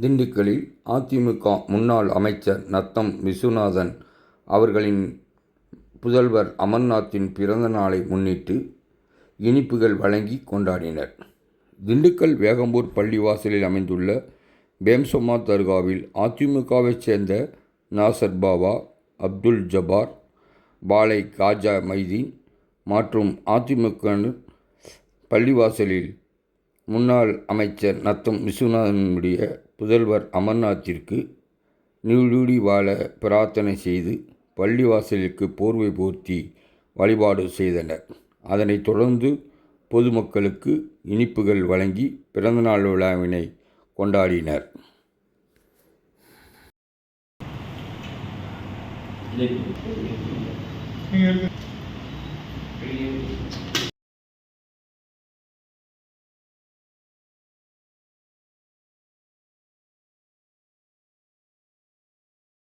திண்டுக்கலில் அதிமுக முன்னாள் அமைச்சர் நத்தம் விசுவநாதன் அவர்களின் புதல்வர் அமர்நாத்தின் பிறந்த நாளை முன்னிட்டு இனிப்புகள் வழங்கி கொண்டாடினர். திண்டுக்கல் வேகம்பூர் பள்ளிவாசலில் அமைந்துள்ள பேம்சமா தர்காவில் அதிமுகவைச் சேர்ந்த நாசர் பாபா அப்துல் ஜபார் பாலை காஜா மைதீன் மற்றும் அதிமுக பள்ளிவாசலில் முன்னாள் அமைச்சர் நத்தம் விஸ்வநாதனுடைய புதல்வர் அமர்நாத்திற்கு நீடூழி வாழ பிரார்த்தனை செய்து பள்ளிவாசலுக்கு போர்வை போர்த்தி வழிபாடு செய்தனர். அதனைத் தொடர்ந்து பொதுமக்களுக்கு இனிப்புகள் வழங்கி பிறந்தநாள் விழாவினை கொண்டாடினர். நீங்கள்